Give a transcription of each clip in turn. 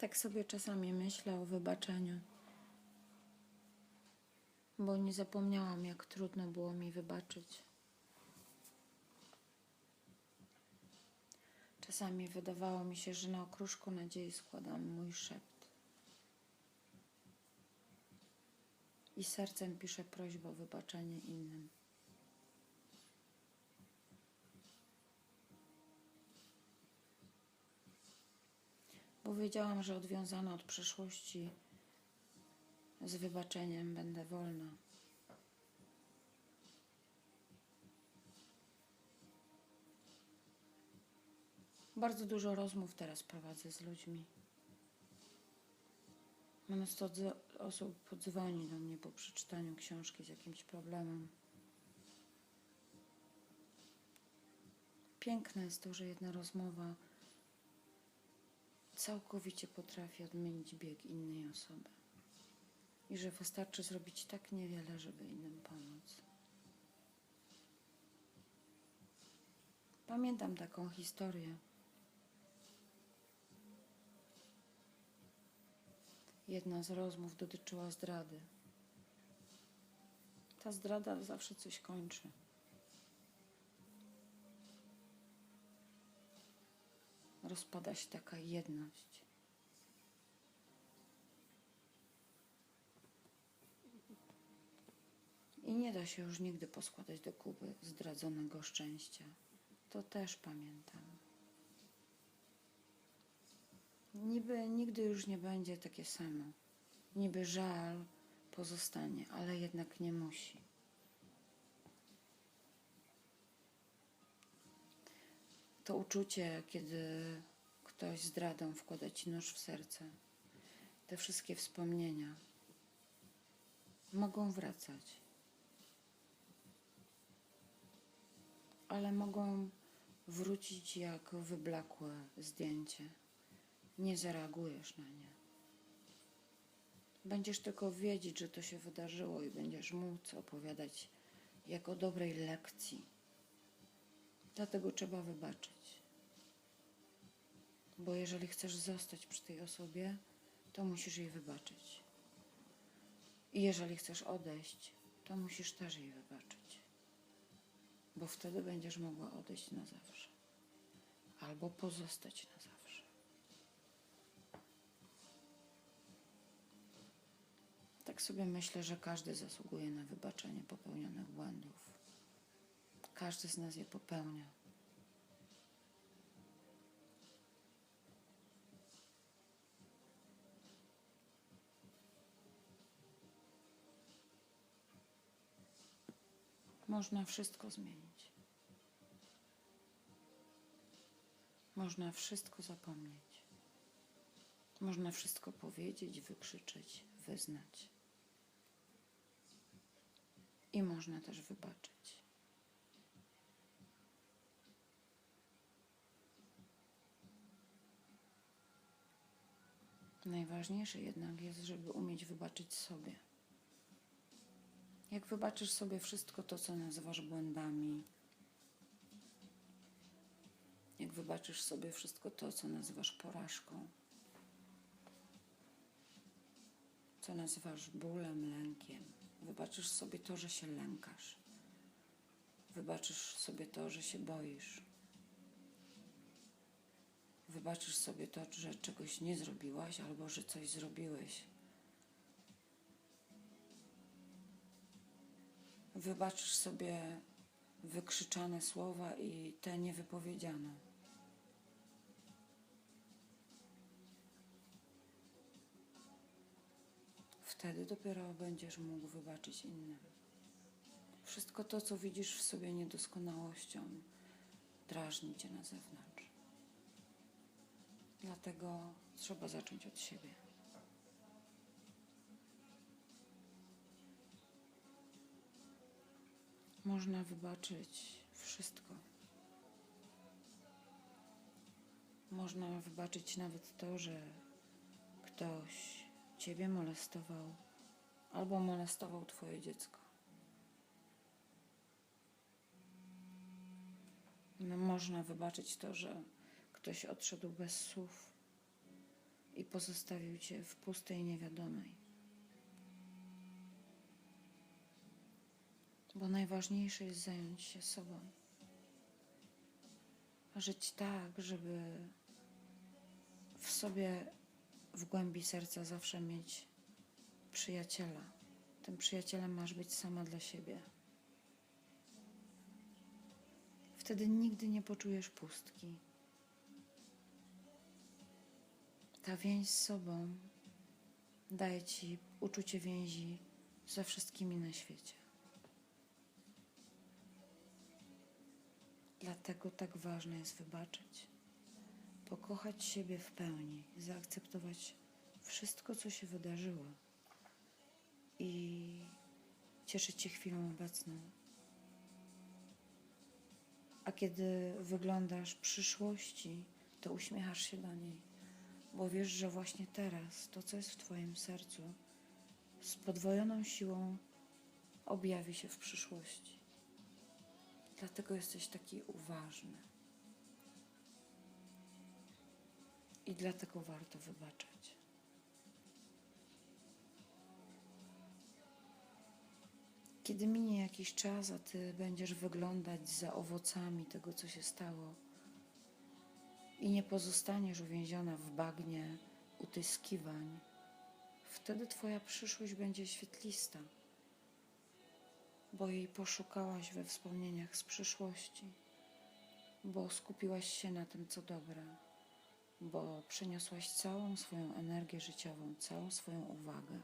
Tak sobie czasami myślę o wybaczeniu, bo nie zapomniałam, jak trudno było mi wybaczyć. Czasami wydawało mi się, że na okruszku nadziei składam mój szept. I sercem piszę prośbę o wybaczenie innym. Bo wiedziałam, że odwiązana od przeszłości z wybaczeniem będę wolna. Bardzo dużo rozmów teraz prowadzę z ludźmi. Mnóstwo osób dzwoni do mnie po przeczytaniu książki z jakimś problemem. Piękne jest to, że jedna rozmowa całkowicie potrafi odmienić bieg innej osoby. I że wystarczy zrobić tak niewiele, żeby innym pomóc. Pamiętam taką historię. Jedna z rozmów dotyczyła zdrady. Ta zdrada zawsze coś kończy. Rozpada się taka jedność. I nie da się już nigdy poskładać do kuby zdradzonego szczęścia. To też pamiętam. Niby nigdy już nie będzie takie samo. Niby żal pozostanie, ale jednak nie musi. To uczucie, kiedy ktoś zdradą wkłada ci nóż w serce, te wszystkie wspomnienia mogą wracać, ale mogą wrócić jak wyblakłe zdjęcie nie zareagujesz na nie. Będziesz tylko wiedzieć, że to się wydarzyło i będziesz móc opowiadać jako dobrej lekcji. Dlatego trzeba wybaczyć. Bo jeżeli chcesz zostać przy tej osobie, to musisz jej wybaczyć. I jeżeli chcesz odejść, to musisz też jej wybaczyć. Bo wtedy będziesz mogła odejść na zawsze. Albo pozostać na zawsze. Tak sobie myślę, że każdy zasługuje na wybaczenie popełnionych błędów. Każdy z nas je popełnia. Można wszystko zmienić. Można wszystko zapomnieć. Można wszystko powiedzieć, wykrzyczeć, wyznać. I można też wybaczyć. Najważniejsze jednak jest, żeby umieć wybaczyć sobie. Jak wybaczysz sobie wszystko to, co nazywasz błędami, jak wybaczysz sobie wszystko to, co nazywasz porażką, co nazywasz bólem, lękiem, wybaczysz sobie to, że się lękasz, wybaczysz sobie to, że się boisz, wybaczysz sobie to, że czegoś nie zrobiłaś albo że coś zrobiłeś. Wybaczysz sobie wykrzyczane słowa i te niewypowiedziane. Wtedy dopiero będziesz mógł wybaczyć innym. Wszystko to, co widzisz w sobie niedoskonałością, drażni cię na zewnątrz. Dlatego trzeba zacząć od siebie. Można wybaczyć wszystko. Można wybaczyć nawet to, że ktoś ciebie molestował albo molestował twoje dziecko. No, można wybaczyć to, że ktoś odszedł bez słów, i pozostawił cię w pustej niewiadomej. Bo najważniejsze jest zająć się sobą. Żyć tak, żeby w sobie, w głębi serca zawsze mieć przyjaciela. Tym przyjacielem masz być sama dla siebie. Wtedy nigdy nie poczujesz pustki. Ta więź z sobą daje ci uczucie więzi ze wszystkimi na świecie. Dlatego tak ważne jest wybaczyć, pokochać siebie w pełni, zaakceptować wszystko, co się wydarzyło i cieszyć się chwilą obecną. A kiedy wyglądasz przyszłości, to uśmiechasz się do niej, bo wiesz, że właśnie teraz to, co jest w Twoim sercu, z podwojoną siłą objawi się w przyszłości. Dlatego jesteś taki uważny. I dlatego warto wybaczać. Kiedy minie jakiś czas, a ty będziesz wyglądać za owocami tego, co się stało, i nie pozostaniesz uwięziona w bagnie utyskiwań, wtedy Twoja przyszłość będzie świetlista, bo jej poszukałaś we wspomnieniach z przyszłości, bo skupiłaś się na tym, co dobre, bo przeniosłaś całą swoją energię życiową, całą swoją uwagę.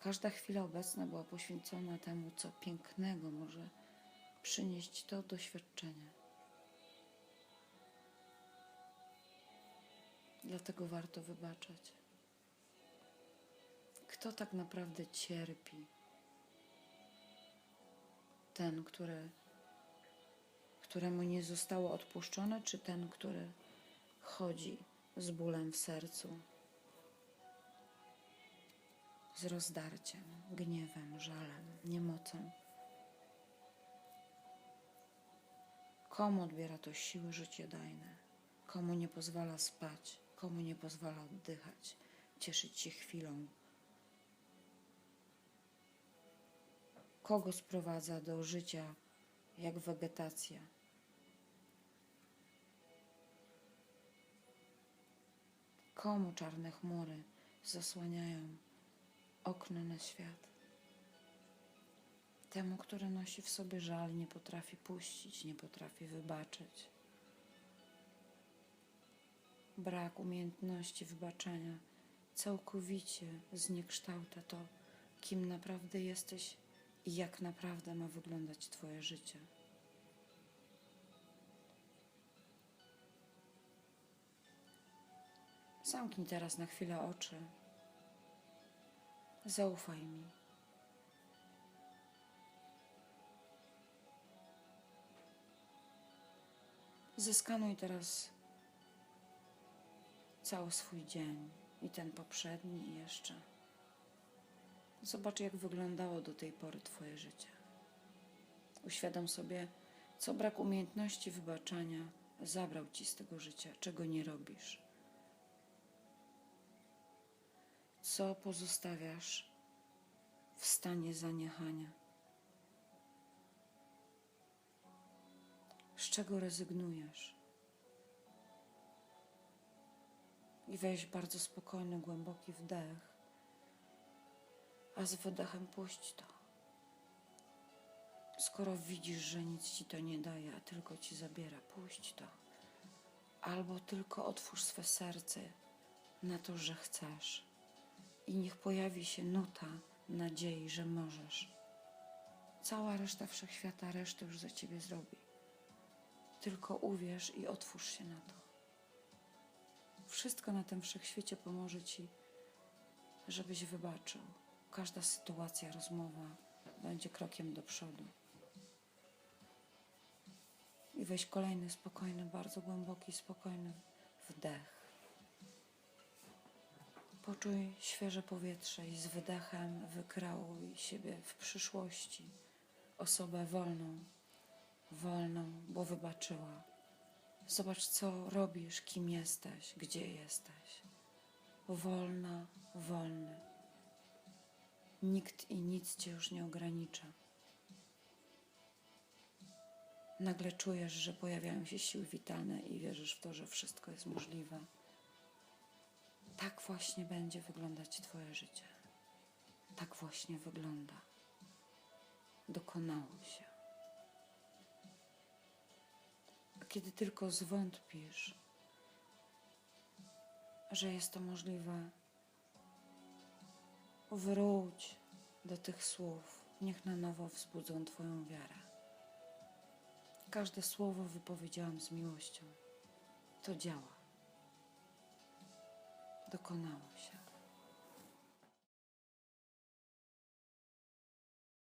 Każda chwila obecna była poświęcona temu, co pięknego może przynieść to doświadczenie. Dlatego warto wybaczać. Kto tak naprawdę cierpi? Ten, który, któremu nie zostało odpuszczone, czy ten, który chodzi z bólem w sercu, z rozdarciem, gniewem, żalem, niemocą? Komu odbiera to siły życiodajne? Komu nie pozwala spać? Komu nie pozwala oddychać, cieszyć się chwilą? Kogo sprowadza do życia jak wegetacja? Komu czarne chmury zasłaniają okno na świat? Temu, który nosi w sobie żal, nie potrafi puścić, nie potrafi wybaczyć brak umiejętności wybaczenia całkowicie zniekształca to, kim naprawdę jesteś i jak naprawdę ma wyglądać Twoje życie. Zamknij teraz na chwilę oczy. Zaufaj mi. Zeskanuj teraz cały swój dzień i ten poprzedni i jeszcze. Zobacz, jak wyglądało do tej pory Twoje życie. Uświadom sobie, co brak umiejętności wybaczania zabrał Ci z tego życia, czego nie robisz. Co pozostawiasz w stanie zaniechania? Z czego rezygnujesz? i weź bardzo spokojny, głęboki wdech, a z wydechem puść to. Skoro widzisz, że nic ci to nie daje, a tylko ci zabiera, puść to. Albo tylko otwórz swe serce na to, że chcesz i niech pojawi się nuta nadziei, że możesz. Cała reszta wszechświata resztę już za ciebie zrobi. Tylko uwierz i otwórz się na to. Wszystko na tym wszechświecie pomoże Ci, żebyś wybaczył. Każda sytuacja, rozmowa będzie krokiem do przodu. I weź kolejny spokojny, bardzo głęboki, spokojny wdech. Poczuj świeże powietrze i z wydechem wykreuj siebie w przyszłości. Osobę wolną, wolną, bo wybaczyła, Zobacz, co robisz, kim jesteś, gdzie jesteś. Wolna, wolny. Nikt i nic cię już nie ogranicza. Nagle czujesz, że pojawiają się siły witalne i wierzysz w to, że wszystko jest możliwe. Tak właśnie będzie wyglądać Twoje życie. Tak właśnie wygląda. Dokonało się. A kiedy tylko zwątpisz, że jest to możliwe, wróć do tych słów. Niech na nowo wzbudzą Twoją wiarę. Każde słowo wypowiedziałam z miłością. To działa. Dokonało się.